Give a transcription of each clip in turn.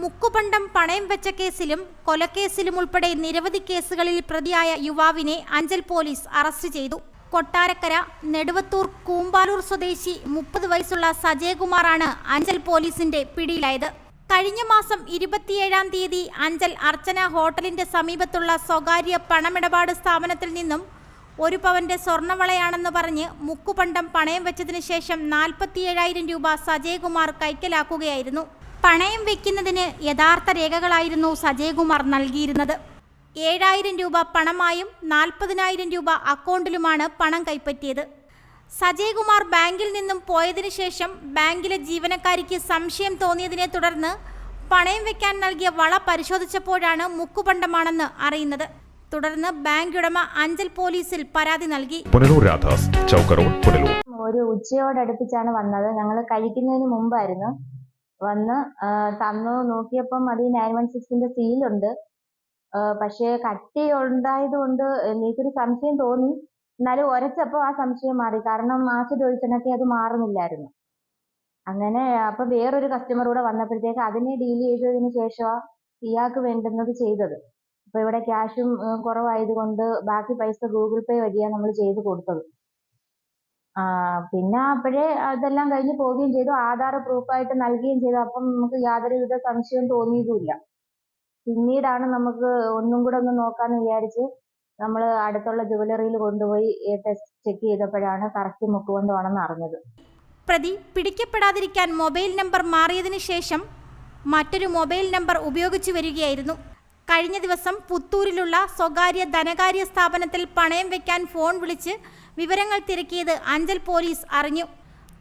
മുക്കുപണ്ടം പണയം വെച്ച കേസിലും കൊലക്കേസിലും ഉൾപ്പെടെ നിരവധി കേസുകളിൽ പ്രതിയായ യുവാവിനെ അഞ്ചൽ പോലീസ് അറസ്റ്റ് ചെയ്തു. കൊട്ടാരക്കര നെടുവത്തൂർ കൂമ്പാലൂർ സ്വദേശി മുപ്പത് വയസ്സുള്ള സജയകുമാറാണ് അഞ്ചൽ പോലീസിന്റെ പിടിയിലായത്. കഴിഞ്ഞ മാസം ഇരുപത്തിയേഴാം തീയതി അഞ്ചൽ അർച്ചന ഹോട്ടലിന്റെ സമീപത്തുള്ള സ്വകാര്യ പണമിടപാട് സ്ഥാപനത്തിൽ നിന്നും ഒരു പവന്റെ സ്വർണവളയാണെന്ന് പറഞ്ഞ് മുക്കുപണ്ടം പണയം വെച്ചതിനു ശേഷം നാൽപ്പത്തിയേഴായിരം രൂപ സജയകുമാർ കൈക്കലാക്കുകയായിരുന്നു. പണയം വെക്കുന്നതിന് യഥാർത്ഥ രേഖകളായിരുന്നു സജയകുമാർ നൽകിയിരുന്നത്. ഏഴായിരം രൂപ പണമായും നാൽപ്പതിനായിരം രൂപ അക്കൗണ്ടിലുമാണ് പണം കൈപ്പറ്റിയത്. സജയകുമാർ ബാങ്കിൽ നിന്നും പോയതിനു ശേഷം ബാങ്കിലെ ജീവനക്കാരിക്ക് സംശയം തോന്നിയതിനെ തുടർന്ന് പണയം വെക്കാൻ നൽകിയ വള പരിശോധിച്ചപ്പോഴാണ് മുക്കുപണ്ടമാണെന്ന് അറിയുന്നത്. തുടർന്ന് ബാങ്ക് ഉടമ അഞ്ചൽ പോലീസിൽ പരാതി നൽകി. പുനലൂർ രാധാസ് പുനലൂർ. ഒരു ഉച്ചയോടടുപ്പിച്ചാണ് വന്നത്. ഞങ്ങൾ കഴിക്കുന്നതിന് മുമ്പായിരുന്നു. വന്ന് തന്നു നോക്കിയപ്പം അത് നയൻ വൺ സിക്സിന്റെ സീലുണ്ട് പക്ഷേ കട്ടി ഉണ്ടായത് കൊണ്ട് എനിക്കൊരു സംശയം തോന്നി. എന്നാലും ഉരച്ചപ്പോൾ ആ സംശയം മാറി. കാരണം ആസിഡ് ഒഴിച്ചെണ്ണൊക്കെ അത് മാറുന്നില്ലായിരുന്നു. അങ്ങനെ അപ്പൊ വേറൊരു കസ്റ്റമർ കൂടെ വന്നപ്പോഴത്തേക്ക് അതിനെ ഡീൽ ചെയ്തതിന് ശേഷമാണ് ഇയാൾക്ക് വേണ്ടുന്നത് ചെയ്തത്. അപ്പൊ ഇവിടെ ക്യാഷും കുറവായതുകൊണ്ട് ബാക്കി പൈസ ഗൂഗിൾ പേ വഴിയാണ് നമ്മൾ ചെയ്ത് കൊടുത്തത്. പിന്നെ അപ്പോഴേ അതെല്ലാം കഴിഞ്ഞ് പോവുകയും ചെയ്തു. ആധാർ പ്രൂഫായിട്ട് നൽകുകയും ചെയ്തു. അപ്പം നമുക്ക് യാതൊരുവിധ സംശയവും തോന്നിയതുമില്ല. പിന്നീടാണ് നമുക്ക് ഒന്നും കൂടെ ഒന്ന് നോക്കാന്ന് വിചാരിച്ച് നമ്മൾ അടുത്തുള്ള ജുവലറിയിൽ കൊണ്ടുപോയി ടെസ്റ്റ് ചെക്ക് ചെയ്തപ്പോഴാണ് കറക്റ്റ് മുക്കുകൊണ്ടാണെന്ന് അറിഞ്ഞത്. പ്രതി പിടിക്കപ്പെടാതിരിക്കാൻ മൊബൈൽ നമ്പർ മാറിയതിനു ശേഷം മറ്റൊരു മൊബൈൽ നമ്പർ ഉപയോഗിച്ചു വരികയായിരുന്നു. കഴിഞ്ഞ ദിവസം പുത്തൂരിലുള്ള സ്വകാര്യ ധനകാര്യ സ്ഥാപനത്തിൽ പണയം വെക്കാൻ ഫോൺ വിളിച്ച് വിവരങ്ങൾ തിരക്കിയത് അഞ്ചൽ പോലീസ് അറിഞ്ഞു.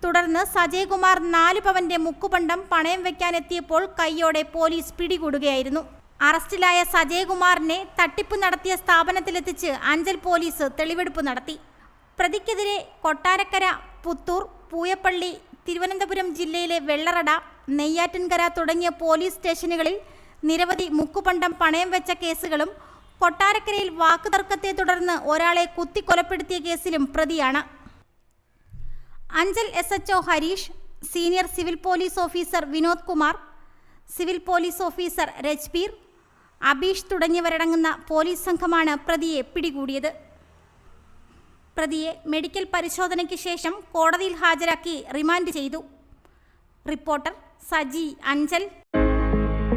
തുടർന്ന് സജയകുമാർ നാല് പവന്റെ മുക്കുപണ്ടം പണയം വെക്കാനെത്തിയപ്പോൾ കൈയോടെ പോലീസ് പിടികൂടുകയായിരുന്നു. അറസ്റ്റിലായ സജയകുമാറിനെ തട്ടിപ്പ് നടത്തിയ സ്ഥാപനത്തിലെത്തിച്ച് അഞ്ചൽ പോലീസ് തെളിവെടുപ്പ് നടത്തി. പ്രതിക്കെതിരെ കൊട്ടാരക്കര പുത്തൂർ പൂയപ്പള്ളി തിരുവനന്തപുരം ജില്ലയിലെ വെള്ളറട നെയ്യാറ്റിൻകര തുടങ്ങിയ പോലീസ് സ്റ്റേഷനുകളിൽ നിരവധി മുക്കുപണ്ടം പണയം വെച്ച കേസുകളും കൊട്ടാരക്കരയിൽ വാക്കുതർക്കത്തെ തുടർന്ന് ഒരാളെ കുത്തിക്കൊലപ്പെടുത്തിയ കേസിലും പ്രതിയാണ്. Anchal S H Harish senior civil police officer Vinod Kumar civil police officer Rajbir Abeesh തുടങ്ങിയവരടങ്ങുന്ന police സംഘമാണ് പ്രതിയെ പിടികൂടിയത്. പ്രതിയെ മെഡിക്കൽ പരിശോധനയ്ക്ക് ശേഷം കോടതിയിൽ ഹാജരാക്കി റിമാൻഡ് ചെയ്തു. റിപ്പോർട്ടർ സജി അഞ്ചൽ.